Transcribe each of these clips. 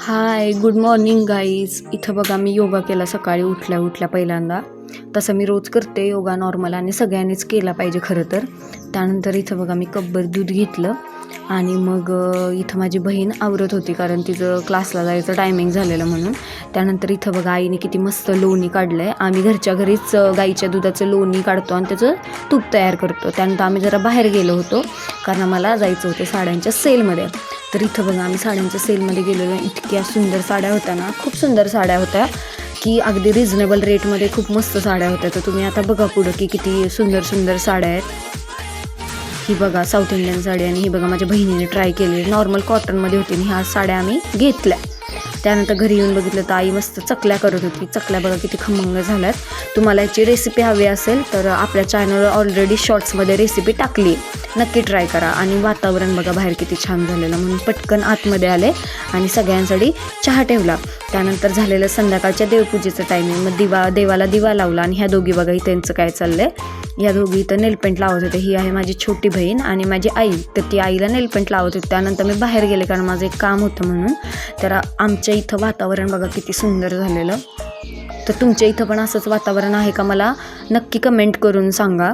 Hi good morning guys इथं बघा मी योगा केला सकाळी उठल्या उठल्या पहिल्यांदा. तसं मी रोज करते योगा नॉर्मल आणि सगळ्यांनीच केला पाहिजे खरं तर. त्यानंतर इथं बघा मी कब्बर दूध घेतलं आणि मग इथं माझी बहीण आवरत होती कारण तिचं क्लासला जायचं टायमिंग झालेलं म्हणून. त्यानंतर इथं बघा आईने किती मस्त लोणी काढलं आहे आम्ही घरच्या घरीच गाईच्या दुधाचं लोणी काढतो आणि त्याचं तूप तयार करतो. त्यानंतर आम्ही जरा बाहेर गेलो होतो कारण मला जायचं होतं साड्यांच्या सेलमध्ये तर इथं बघा आम्ही साड्यांच्या सेलमध्ये गेलेलो इतक्या सुंदर साड्या होत्या ना. खूप सुंदर साड्या होत्या की अगदी रिझनेबल रेटमध्ये खूप मस्त साड्या होत्या. तर तुम्ही आता बघा पुढं की किती सुंदर सुंदर साड्या आहेत. ही बघा साऊथ इंडियन साडी आणि ही बघा माझ्या बहिणीने ट्राय केली. नॉर्मल कॉटनमध्ये होती आणि ह्या साड्या आम्ही घेतल्या. त्यानंतर घरी येऊन बघितलं तर आई मस्त चकल्या करत होती. चकल्या बघा किती खमंग झाल्यात. तुम्हाला याची रेसिपी हवी असेल तर आपल्या चॅनलवर ऑलरेडी शॉर्ट्समध्ये रेसिपी टाकली. नक्की ट्राय करा. आणि वातावरण बघा बाहेर किती छान झालेलं. म्हणून पटकन आतमध्ये आले आणि सगळ्यांसाठी चहा ठेवला. त्यानंतर झालेलं संध्याकाळच्या देवपूजेचं टायमिंग मग दिवा देवाला दिवा लावला आणि ह्या दोघी बघा त्यांचं काय चाललंय. या दोघी इथं नेलपेंट लावत होते. ही आहे माझी छोटी बहीण आणि माझी आई. तर ती आईला नेलपेंट लावत होती. त्यानंतर मी बाहेर गेले कारण माझं एक काम होतं म्हणून. तर आमच्या इथं वातावरण बघा किती सुंदर झालेलं. तर तुमच्या इथं पण असंच वातावरण आहे का मला? नक्की कमेंट करून सांगा.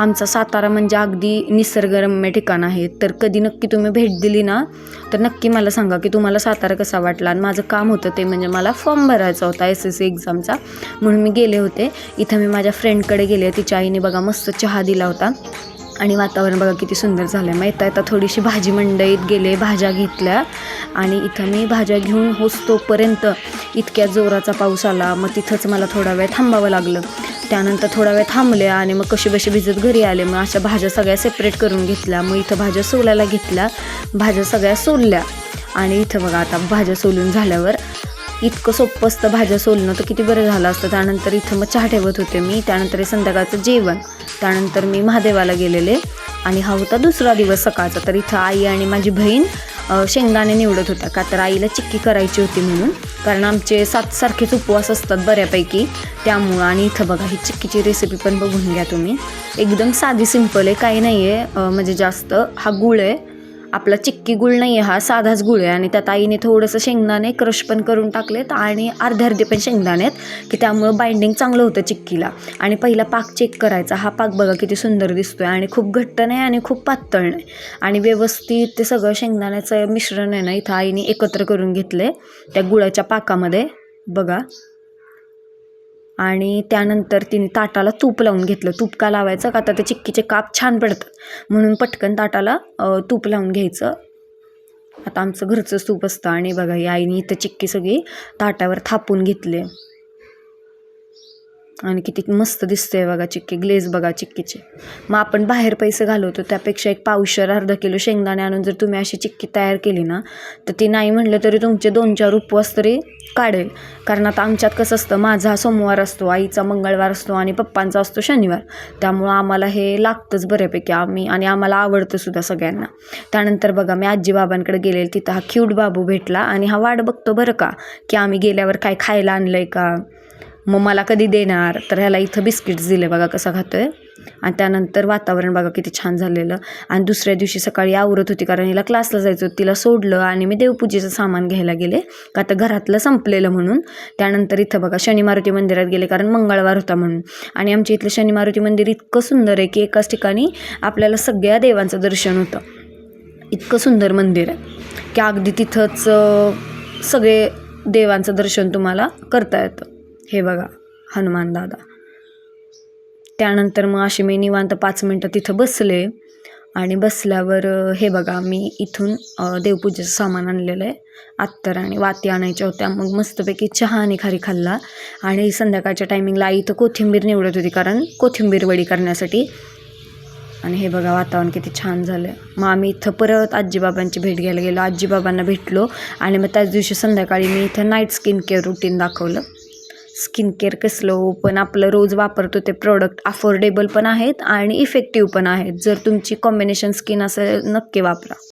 आमचा सातारा म्हणजे अगदी निसर्गरम्य ठिकाण आहे. तर कधी नक्की तुम्ही भेट दिली ना तर नक्की मला सांगा की तुम्हाला सातारा कसा वाटला? आणि माझं काम होतं ते म्हणजे मला फॉर्म भरायचा होता एस एस सी एक्झामचा. म्हणून मी गेले होते. इथं मी माझ्या फ्रेंडकडे गेले. तिच्या आईने बघा मस्त चहा दिला होता. आणि वातावरण बघा किती सुंदर झालं आहे मग येता येता थोडीशी भाजी मंडईत गेले भाज्या घेतल्या. आणि इथं मी भाज्या घेऊन होस्तोपर्यंत इतक्या जोराचा पाऊस आला. मग तिथंच मला थोडा वेळ थांबावं लागलं. त्यानंतर थोडा वेळ थांबले आणि मग कशी बशी भिजत घरी आले मग अशा भाज्या सगळ्या सेपरेट करून घेतल्या. मग इथं भाज्या सोलायला घेतल्या. भाज्या सगळ्या सोलल्या. आणि इथं बघा आता भाज्या सोलून झाल्यावर इतकं सोपं असतं भाज्या सोलणं. तर किती बरं झालं असतं. त्यानंतर इथं मग चहा ठेवत होते मी. त्यानंतर संध्याकाळचं जेवण. त्यानंतर मी महादेवाला गेलेले. आणि हा होता दुसरा दिवस सकाळचा. तर इथं आई आणि माझी बहीण शेंगदाणे निवडत होत्या. का तर आईला चिक्की करायची होती म्हणून. कारण आमचे सातसारखेच उपवास असतात बऱ्यापैकी. त्यामुळं आणि इथं बघा ही चिक्कीची रेसिपी पण बघून घ्या तुम्ही. एकदम साधी सिंपल आहे. काही नाही आहे म्हणजे जास्त हा गुळ आहे. आपला चिक्की गुळ नाही आहे हा साधाच गुळ आहे. आणि त्यात आईने थोडंसं शेंगदाणे क्रश पण करून टाकलेत आणि अर्धे अर्धे पण शेंगदाणे आहेत की त्यामुळं बाइंडिंग चांगलं होतं चिक्कीला. आणि पहिला पाक चेक करायचा. हा पाक बघा किती सुंदर दिसतोय आणि खूप घट्ट नाही आणि खूप पातळ नाही. आणि व्यवस्थित ते सगळं शेंगदाण्याचं मिश्रण आहे ना इथं आईने एकत्र करून घेतलं आहे त्या गुळाच्या पाकामध्ये. बघा. आणि त्यानंतर तिने ताटाला तूप लावून घेतलं. तूप का लावायचं? का तर ते चिक्कीचे काप छान पडतात. म्हणून पटकन ताटाला तूप लावून घ्यायचं. आता आमचं घरचं तूप असतं आणि बघा या आईने इथं चिक्की सगळी ताटावर थापून घेतले. आणि किती मस्त दिसतंय बघा चिक्की ग्लेज बघा चिक्कीचे. मग आपण बाहेर पैसे घालवतो त्यापेक्षा एक पावशर अर्धा किलो शेंगदाणे आणून जर तुम्ही अशी चिक्की तयार केली ना तर ती नाही म्हटलं तरी तुमचे दोन चार उपवास तरी काढेल. कारण आता आमच्यात कसं असतं माझा हा सोमवार असतो आईचा मंगळवार असतो आणि पप्पांचा असतो शनिवार. त्यामुळं आम्हाला हे लागतंच बऱ्यापैकी आम्ही आणि आम्हाला आवडतं सुद्धा सगळ्यांना. त्यानंतर बघा मी आजी बाबांकडे गेले तिथं हा क्यूट बाबू भेटला आणि हा वाट बघतो बरं का की आम्ही गेल्यावर काय खायला आणलं आहे का? मग मला कधी देणार? तर ह्याला इथं बिस्किट्स दिले बघा कसा आहे आणि त्यानंतर वातावरण बघा किती छान झालेलं. आणि दुसऱ्या दिवशी सकाळी आवरत होती कारण हिला क्लासला जायचं होतं. तिला सोडलं आणि मी देवपूजेचं सामान घ्यायला गेले. का तर घरातलं संपलेलं म्हणून. त्यानंतर इथं बघा शनी मारुती मंदिरात गेले कारण मंगळवार होता म्हणून. आणि आमच्या इथलं शनी मारुती मंदिर इतकं सुंदर आहे की एकाच ठिकाणी आपल्याला सगळ्या देवांचं दर्शन होतं. इतकं सुंदर मंदिर आहे. की अगदी तिथंच सगळे देवांचं दर्शन तुम्हाला करता येतं. हे बघा हनुमान दादा. त्यानंतर मग अशी मी निवांत पाच मिनटं तिथं बसले आणि बसल्यावर हे बघा मी इथून देवपूजेचं सामान आणलेलं आहे. अत्तर आणि वाती आणायच्या होत्या. मग मस्तपैकी चहा आणि खारी खाल्ला. आणि संध्याकाळच्या टायमिंगला आई इथं कोथिंबीर निवडत होती कारण कोथिंबीर वडी करण्यासाठी. आणि हे बघा वातावरण किती छान झालं मग आम्ही इथं परत आजीबाबांची भेट घ्यायला गेलो. आजीबाबांना भेटलो. आणि मग त्याच दिवशी संध्याकाळी मी इथं नाईट स्किन केअर रुटीन दाखवलं. स्किन केअर कसलं पण आपलं रोज वापरतो ते प्रोडक्ट अफोर्डेबल पण आहेत आणि इफेक्टिव्ह पण आहेत. जर तुमची कॉम्बिनेशन स्किन असेल नक्की वापरा.